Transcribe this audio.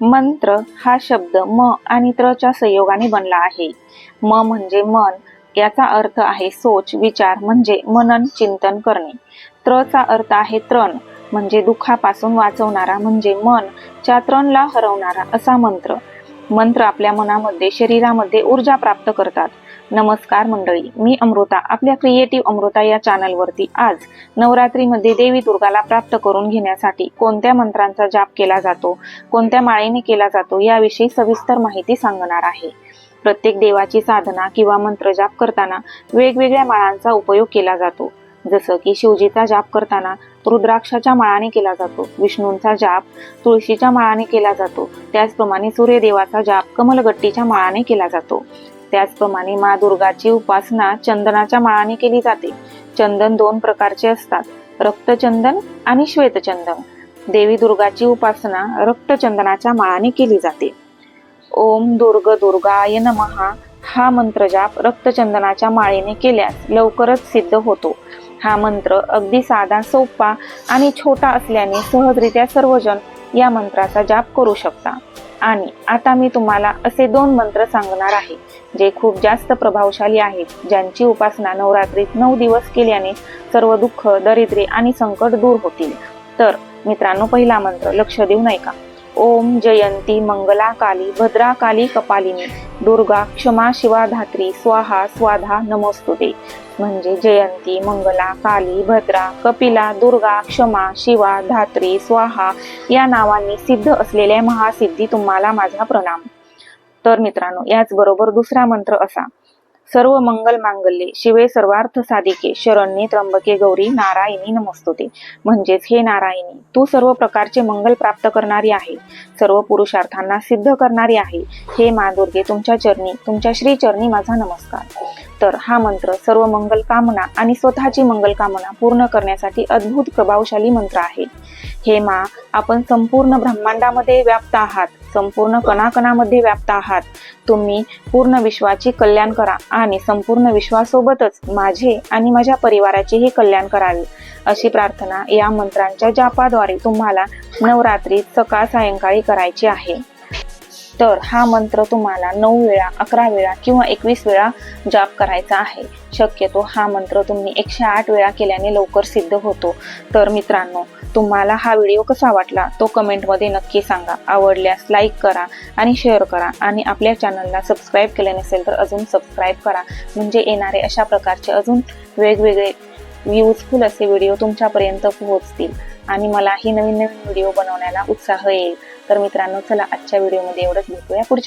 मंत्र हा शब्द म आणि त्रच्या संयोगाने बनला आहे. म म्हणजे मन याचा अर्थ आहे सोच विचार म्हणजे मनन चिंतन करणे. त्रचा अर्थ आहे त्रण म्हणजे दुःखापासून वाचवणारा म्हणजे मन च्या त्रणला हरवणारा असा मंत्र. मंत्र आपल्या मनामध्ये शरीरामध्ये ऊर्जा प्राप्त करतात. नमस्कार मंडळी मी अमृता आपल्या क्रिएटिव्ह अमृता या चॅनलवरती आज नवरात्रीमध्ये देवी दुर्गाला प्राप्त करून घेण्यासाठी कोणत्या मंत्रांचा जाप केला जातो कोणत्या माळेने केला जातो याविषयी सविस्तर माहिती सांगणार आहे. प्रत्येक देवाची साधना किंवा मंत्र जाप करताना वेगवेगळ्या माळांचा उपयोग केला जातो. जसं की शिवजीचा जाप करताना रुद्राक्षाच्या माळाने केला जातो विष्णूंचा जाप तुळशीच्या माळाने केला जातो त्याचप्रमाणे सूर्यदेवाचा जाप कमलगट्टीच्या माळाने केला जातो. त्याचप्रमाणे मा दुर्गाची उपासना चंदनाच्या माळाने केली जाते. चंदन दोन प्रकारचे असतात. रक्तचंदन आणि श्वेतचंदन. देवी दुर्गाची उपासना रक्तचंदनाच्या माळाने केली जाते. ओम दुर्ग दुर्गाय नमहा हा मंत्र जाप रक्तचंदनाच्या माळेने केल्यास लवकरच सिद्ध होतो. हा मंत्र अगदी साधा सोपा आणि छोटा असल्याने सहजरित्या सर्वजण या मंत्राचा जाप करू शकता. आणि आता मी तुम्हाला असे दोन मंत्र सांगणार आहे जे खूप जास्त प्रभावशाली आहेत ज्यांची उपासना नवरात्रीत नऊ दिवस केल्याने सर्व दुःख दरिद्रे आणि संकट दूर होतील. तर मित्रांनो पहिला मंत्र लक्ष देऊन ऐका ओम जयंती मंगला काली भद्रा काली कपालिनी दुर्गा क्षमा शिवा धात्री स्वाहा स्वाधा नमोस्तुते. म्हणजे जयंती मंगला काली भद्रा कपिला दुर्गा क्षमा शिवा धात्री स्वाहा या नावांनी सिद्ध असलेल्या महासिद्धी तुम्हाला माझा प्रणाम. तर मित्रांनो याचबरोबर दुसरा मंत्र असा. सर्व मंगल मांगल्ये शिवे सर्वार्थ साधिके शरण्ये त्र्यंबके गौरी नारायणी नमस्तुते. म्हणजेच हे नारायणी तू सर्व प्रकारचे मंगल प्राप्त करणारी आहे सर्व पुरुषार्थांना सिद्ध करणारी आहे. हे मा दुर्गे तुमच्या चरणी तुमच्या श्री चरणी माझा नमस्कार. तर हा मंत्र सर्व मंगल कामना आणि स्वतःची मंगल कामना पूर्ण करण्यासाठी अद्भुत प्रभावशाली मंत्र आहे. हे मा आपण संपूर्ण ब्रह्मांडामध्ये व्याप्त आहात. संपूर्ण कणाकणामध्ये व्याप्त आहात. तुम्ही पूर्ण विश्वाची कल्याण करा आणि संपूर्ण विश्वासोबतच माझे आणि माझ्या परिवाराचेही कल्याण करावे. अशी प्रार्थना या मंत्रांच्या जापाद्वारे तुम्हाला नवरात्रीत सकाळ सायंकाळी करायची आहे. तर हा मंत्र तुम्हाला नऊ वेळा अकरा वेळा किंवा एकवीस वेळा जाप करायचा आहे. शक्यतो हा मंत्र तुम्ही एकशे आठ वेळा केल्याने लवकर सिद्ध होतो. तर मित्रांनो तुम्हाला हा व्हिडिओ कसा वाटला तो कमेंटमध्ये नक्की सांगा. आवडल्यास लाईक करा आणि शेअर करा. आणि आपल्या चॅनलला सबस्क्राईब केले नसेल तर अजून सबस्क्राईब करा. म्हणजे येणारे अशा प्रकारचे अजून वेगवेगळे युजफुल असे व्हिडिओ तुमच्यापर्यंत पोहोचतील. आणि मलाही नवीन नवीन व्हिडिओ बनवण्याला उत्साह येईल. तर मित्रांनो चला आजच्या व्हिडिओमध्ये एवढंच. भेटूया पुढच्या